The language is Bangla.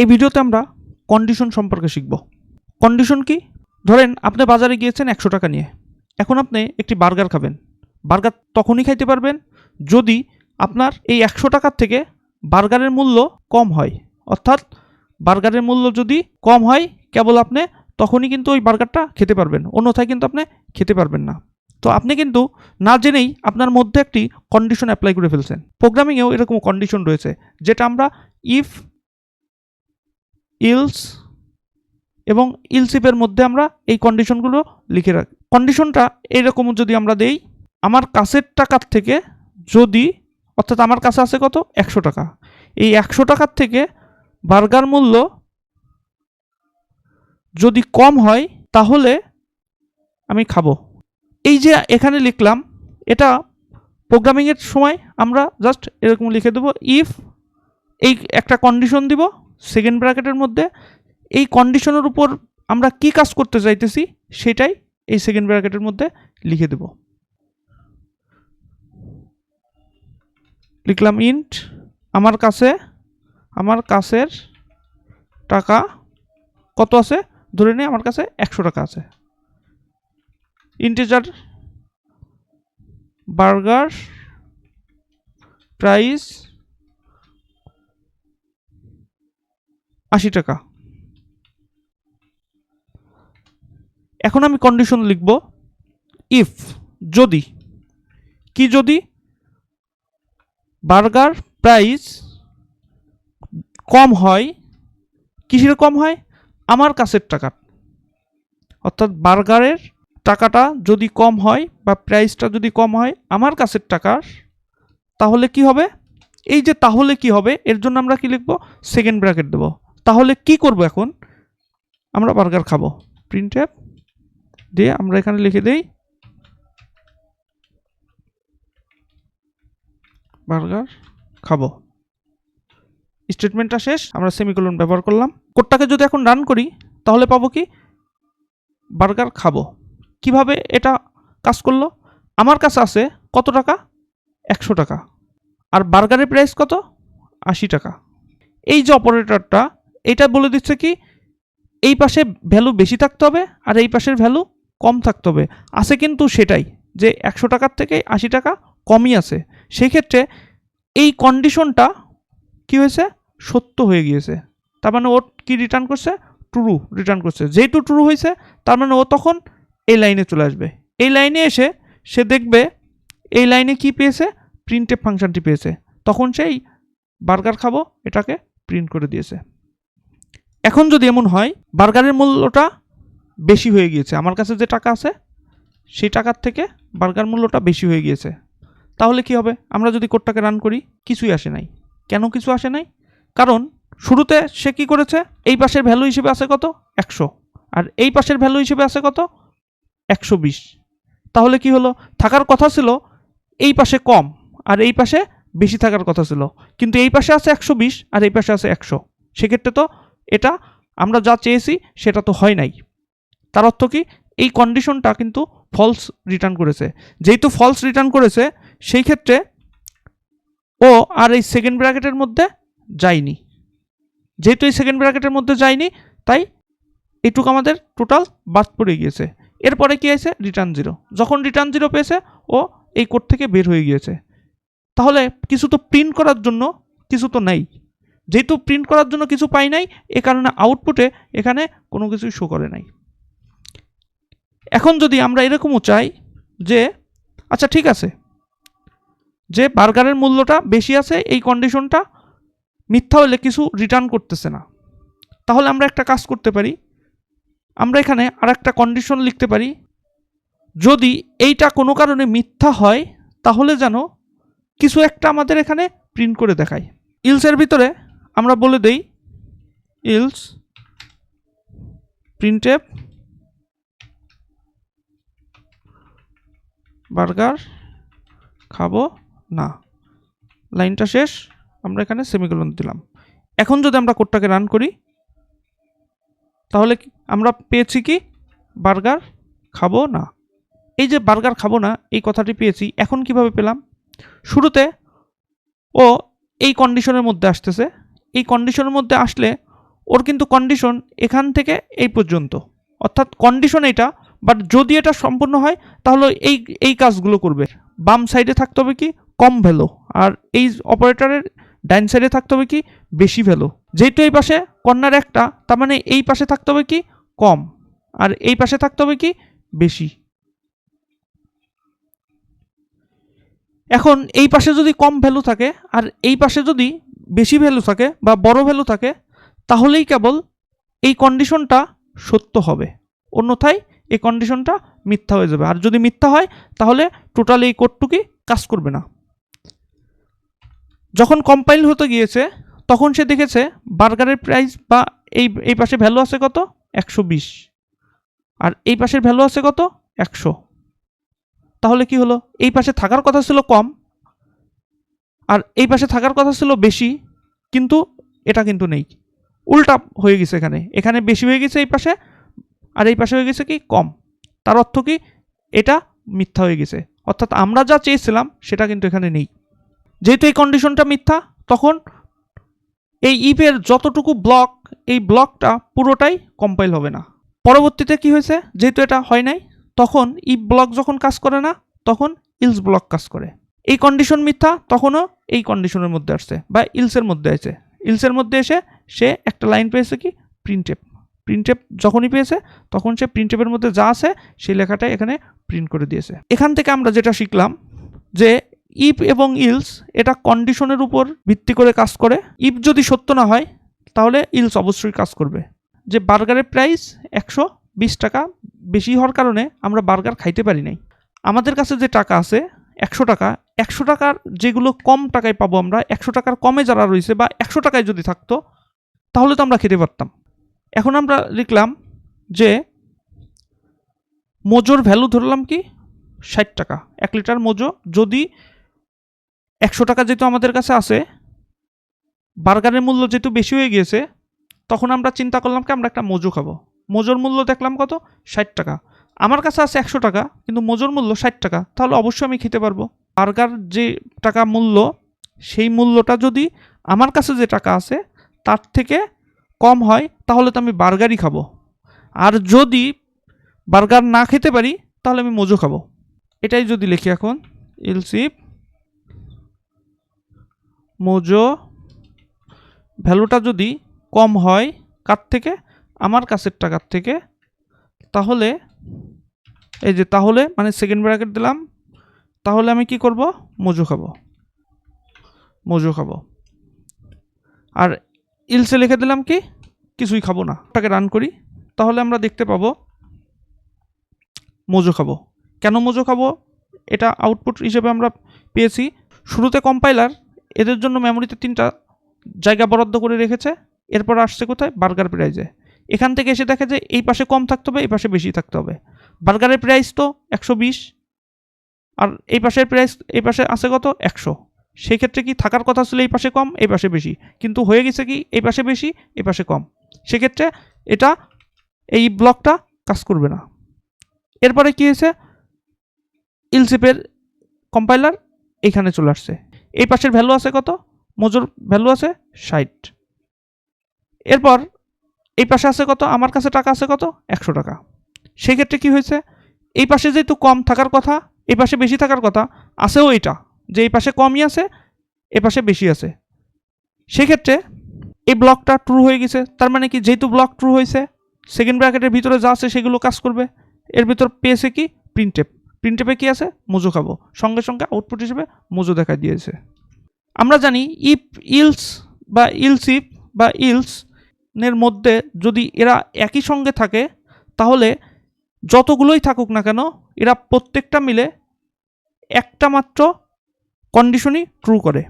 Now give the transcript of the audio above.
এই ভিডিওতে আমরা কন্ডিশন সম্পর্কে শিখব। কন্ডিশন কি? ধরেন আপনি বাজারে গিয়েছেন একশো টাকা নিয়ে। এখন আপনি একটি বার্গার খাবেন। বার্গার তখনই খাইতে পারবেন যদি আপনার এই একশো টাকার থেকে বার্গারের মূল্য কম হয়। অর্থাৎ বার্গারের মূল্য যদি কম হয়, কেবল আপনি তখনই কিন্তু ওই বার্গারটা খেতে পারবেন। অন্যথায় কিন্তু আপনি খেতে পারবেন না। তো আপনি কিন্তু না জেনেই আপনার মধ্যে একটি কন্ডিশন অ্যাপ্লাই করে ফেলছেন। প্রোগ্রামিংয়েও এরকম কন্ডিশন রয়েছে, যেটা আমরা ইফ ইলস এবং ইলসিপের মধ্যে আমরা এই কন্ডিশনগুলো লিখে রাখি। কন্ডিশনটা এইরকম যদি আমরা দেই, আমার কাছের টাকার থেকে যদি, অর্থাৎ আমার কাছে আছে কত? একশো টাকা। এই একশো টাকার থেকে বার্গার মূল্য যদি কম হয়, তাহলে আমি খাব। এই যে এখানে লিখলাম, এটা প্রোগ্রামিংয়ের সময় আমরা জাস্ট এরকম লিখে দেবো ইফ এই একটা কন্ডিশন দিব সেকেন্ড ব্র্যাকেটের মধ্যে এই কন্ডিশনের উপর আমরা কি কাজ করতে চাইতেছি, সেটাই এই সেকেন্ড ব্র্যাকেটের মধ্যে লিখে দেব। লিখলাম ইন্ট আমার কাছে, আমার কাছের টাকা কত আছে? ধরে নিই আমার কাছে একশো টাকা আছে। ইন্টেজার বার্গার প্রাইস আশি টাকা। এখন আমি কন্ডিশন লিখব ইফ যদি, কি যদি বার্গার প্রাইস কম হয়, কিসের কম হয়? আমার কাছের টাকা অর্থাৎ বার্গারের টাকাটা যদি কম হয় বা প্রাইসটা যদি কম হয় আমার কাছের টাকার, তাহলে কি হবে? এই যে তাহলে কি হবে, এর জন্য আমরা কি লিখব? সেকেন্ড ব্র্যাকেট দেব। তাহলে কি করব এখন? আমরা বার্গার খাব। প্রিন্ট অ্যাপ দিয়ে আমরা এখানে লিখে দেই, বার্গার খাব। স্টেটমেন্টটা শেষ, আমরা সেমিকোলন ব্যবহার করলাম। কোডটাকে যদি এখন রান করি, তাহলে পাবো কি? বার্গার খাব। কীভাবে এটা কাজ করল? আমার কাছে আছে কত টাকা? একশো টাকা। আর বার্গারের প্রাইস কত? আশি টাকা। এই যে অপারেটরটা এটা বলে দিচ্ছে কি, এই পাশে ভ্যালু বেশি থাকতে হবে আর এই পাশের ভ্যালু কম থাকতে হবে। আছে কিন্তু সেটাই যে একশো টাকার থেকে আশি টাকা কমই আছে। সেই ক্ষেত্রে এই কন্ডিশনটা কি হয়েছে? সত্য হয়ে গিয়েছে। তার মানে ও কি রিটার্ন করছে? ট্রু রিটার্ন করছে। যেহেতু ট্রু হয়েছে, তার মানে ও তখন এই লাইনে চলে আসবে। এই লাইনে এসে সে দেখবে এই লাইনে কি পেয়েছে? প্রিন্টে ফাংশনটি পেয়েছে। তখন সেই বার্গার খাব, এটাকে প্রিন্ট করে দিয়েছে। এখন যদি এমন হয়, বার্গারের মূল্যটা বেশি হয়ে গিয়েছে। আমার কাছে যে টাকা আছে, সেই টাকার থেকে বার্গার মূল্যটা বেশি হয়ে গিয়েছে। তাহলে কি হবে? আমরা যদি কোডটাকে রান করি, কিছুই আসে নাই। কেন কিছু আসে নাই? কারণ শুরুতে সে কি করেছে? এই পাশের ভ্যালু হিসেবে আছে কত? একশো। আর এই পাশের ভ্যালু হিসেবে আছে কত? একশো বিশ। তাহলে কি হলো? থাকার কথা ছিল, এই পাশে কম আর এই পাশে বেশি থাকার কথা ছিল। কিন্তু এই পাশে আছে একশো বিশ আর এই পাশে আছে একশো। সেক্ষেত্রে তো এটা আমরা যা চেয়েছি সেটা তো হয় নাই। তার অর্থ কি? এই কন্ডিশনটা কিন্তু ফলস রিটার্ন করেছে। যেহেতু ফলস রিটার্ন করেছে, সেই ক্ষেত্রে ও আর এই সেকেন্ড ব্র্যাকেটের মধ্যে যায়নি। যেহেতু এই সেকেন্ড ব্র্যাকেটের মধ্যে যায়নি, তাই এটুকু আমাদের টোটাল বাদ পড়ে গিয়েছে। এরপরে কি আছে? রিটার্ন জিরো যখন রিটার্ন জিরো পেয়েছে, ও এই কোড থেকে বের হয়ে গিয়েছে। তাহলে কিছু তো প্রিন্ট করার জন্য কিছু তো নেই। যেহেতু প্রিন্ট করার জন্য কিছু পাই নাই, এ কারণে আউটপুটে এখানে কোনো কিছুই শো করে নাই। এখন যদি আমরা এরকমও চাই যে আচ্ছা ঠিক আছে, যে বার্গারের মূল্যটা বেশি আছে, এই কন্ডিশনটা মিথ্যা হলে কিছু রিটার্ন করতেছে না। তাহলে আমরা একটা কাজ করতে পারি, আমরা এখানে আর একটা কন্ডিশন লিখতে পারি, যদি এইটা কোনো কারণে মিথ্যা হয়, তাহলে যেন কিছু একটা আমাদের এখানে প্রিন্ট করে দেখায়। ইলসের ভিতরে আমরা বলে দেই, ইলস প্রিন্টেপ বার্গার, খাব, না। লাইনটা শেষ, আমরা এখানে সেমিকোলন দিলাম। এখন যদি আমরা কোডটাকে রান করি, তাহলে আমরা পেয়েছি কি, বার্গার, খাব, না। এই যে বার্গার, খাব, না, এই কথাটি পেয়েছি, এখন কীভাবে পেলাম? শুরুতে, ও এই কন্ডিশনের মধ্যে আসতেছে। এই কন্ডিশনের মধ্যে আসলে ওর কিন্তু কন্ডিশন এখান থেকে এই পর্যন্ত। অর্থাৎ কন্ডিশন এটা বাট যদি এটা সম্পূর্ণ হয়, তাহলে এই এই কাজগুলো করবে। বাম সাইডে থাকতে হবে কি? কম ভ্যালু আর এই অপারেটরের ডাইন সাইডে থাকতে হবে কি? বেশি ভ্যালু যেহেতু এই পাশে কর্নার একটা, তার মানে এই পাশে থাকতে হবে কি? কম। আর এই পাশে থাকতে হবে কি? বেশি। এখন এই পাশে যদি কম ভ্যালু থাকে, আর এই পাশে যদি বেশি ভ্যালু থাকে বা বড় ভ্যালু থাকে, তাহলেই কেবল এই কন্ডিশনটা সত্য হবে। অন্যথায় এই কন্ডিশনটা মিথ্যা হয়ে যাবে। আর যদি মিথ্যা হয়, তাহলে টোটাল এই কোডটুকি কাজ করবে না। যখন কম্পাইল হতে গিয়েছে, তখন সে দেখেছে বার্গারের প্রাইস বা এই এই পাশে ভ্যালু আছে কত? একশো বিশ। আর এই পাশের ভ্যালু আছে কত? একশো। তাহলে কি হলো? এই পাশে থাকার কথা ছিল কম আর এই পাশে থাকার কথা ছিল বেশি, কিন্তু এটা কিন্তু নেই। উল্টা হয়ে গেছে এখানে। এখানে বেশি হয়ে গেছে এই পাশে, আর এই পাশে হয়ে গেছে কি? কম। তার অর্থ কি? এটা মিথ্যা হয়ে গেছে। অর্থাৎ আমরা যা চেয়েছিলাম, সেটা কিন্তু এখানে নেই। যেহেতু এই কন্ডিশনটা মিথ্যা, তখন এই ইপের যতটুকু ব্লক এই ব্লকটা পুরোটাই কম্পাইল হবে না। পরবর্তীতে কি হয়েছে? যেহেতু এটা হয় নাই, তখন ইফ ব্লক যখন কাজ করে না, তখন ইলস ব্লক কাজ করে। এই কন্ডিশন মিথ্যা, তখনও এই কন্ডিশনের মধ্যে আসছে বা ইলসের মধ্যে আছে। ইলসের মধ্যে এসে সে একটা লাইন পেয়েছে কি? প্রিন্টেপ প্রিন্টেপ যখনই পেয়েছে, তখন সে প্রিন্টেপের মধ্যে যা আছে, সেই লেখাটা এখানে প্রিন্ট করে দিয়েছে। এখান থেকে আমরা যেটা শিখলাম যে ইফ এবং ইলস এটা কন্ডিশনের উপর ভিত্তি করে কাজ করে। ইফ যদি সত্য না হয়, তাহলে ইলস অবশ্যই কাজ করবে। যে বার্গারের প্রাইস একশো বিশ টাকা বেশি হওয়ার কারণে আমরা বার্গার খাইতে পারি নাই। আমাদের কাছে যে টাকা আছে একশো টাকা, একশো টাকার যেগুলো কম টাকায় পাবো আমরা, একশো টাকার কমে যারা রয়েছে বা একশো টাকায় যদি থাকতো, তাহলে তো আমরা খেতে পারতাম। এখন আমরা লিখলাম যে মোজোর ভ্যালু ধরলাম কি? ষাট টাকা। এক লিটার মোজো যদি একশো টাকা যেহেতু আমাদের কাছে আছে, বার্গারের মূল্য যেহেতু বেশি হয়ে গিয়েছে, তখন আমরা চিন্তা করলাম কি, আমরা একটা মোজো খাব। মোজোর মূল্য দেখলাম কত? ষাট টাকা। আমার কাছে আছে একশো টাকা, কিন্তু মোজোর মূল্য ষাট টাকা, তাহলে অবশ্যই আমি খেতে পারব। বার্গার যে টাকা মূল্য, সেই মূল্যটা যদি আমার কাছে যে টাকা আছে, তার থেকে কম হয়, তাহলে তো আমি বার্গারই খাব। আর যদি বার্গার না খেতে পারি, তাহলে আমি মোজো খাব। এটাই যদি লিখি এখন ইলসিপ মোজো, ভ্যালুটা যদি কম হয় কার থেকে, আমার কাছের টাকার থেকে, তাহলে এই যে তাহলে মানে সেকেন্ড ব্র্যাকেট দিলাম, তাহলে আমি কি করব? মোজো খাব। মোজো খাব। আর ইলসে লিখে দিলাম কি? কিছুই খাব না। ওটাকে রান করি। তাহলে আমরা দেখতে পাবো, মোজো খাব। কেন মোজো খাব? এটা আউটপুট হিসেবে আমরা পেয়েছি। শুরুতে কম্পাইলার এদের জন্য মেমোরিতে তিনটা জায়গা বরাদ্দ করে রেখেছে। এরপর আসছে কোথায়? বার্গার প্রাইজে এখান থেকে এসে দেখে যে এই পাশে কম থাকতে হবে, এই পাশে বেশি থাকতে হবে। বার্গারের প্রাইস তো একশো বিশ, আর এই পাশের প্রাইস, এই পাশে আছে কত? একশো। সেই ক্ষেত্রে কি থাকার কথা ছিল এই পাশে কম, এই পাশে বেশি? কিন্তু হয়ে গেছে কি? এই পাশে বেশি, এই পাশে কম। সেক্ষেত্রে এটা, এই ব্লকটা কাজ করবে না। এরপরে কি হয়েছে? ইলসিপের কম্পাইলার এইখানে চলে আসছে। এই পাশের ভ্যালু আছে কত? মজুর ভ্যালু আছে ষাট। এরপর এই পাশে আছে কত? আমার কাছে টাকা আছে কত? একশো টাকা। সেক্ষেত্রে কি হয়েছে? এই পাশে যেহেতু কম থাকার কথা, এই পাশে বেশি থাকার কথা, আছেও এটা যে এই পাশে কমই আছে, এ পাশে বেশি আছে। সেক্ষেত্রে এই ব্লকটা ট্রু হয়ে গেছে, তার মানে কি যেহেতু ব্লক ট্রু হয়েছে সেকেন্ড ব্র্যাকেটের ভিতরে যা আছে সেগুলো কাজ করবে। এর ভিতর পেয়েছে কি? প্রিন্টেপ প্রিন্টেপে কি আছে? মোজো খাব। সঙ্গে সঙ্গে আউটপুট হিসেবে মোজো দেখা দিয়েছে। আমরা জানি ইফ ইলস বা ইলস ইফ বা ইলস এর মধ্যে যদি এরা একই সঙ্গে থাকে, তাহলে যতগুলোই থাকুক না কেন এরা প্রত্যেকটা মিলে একটা মাত্র কন্ডিশনই ট্রু করে।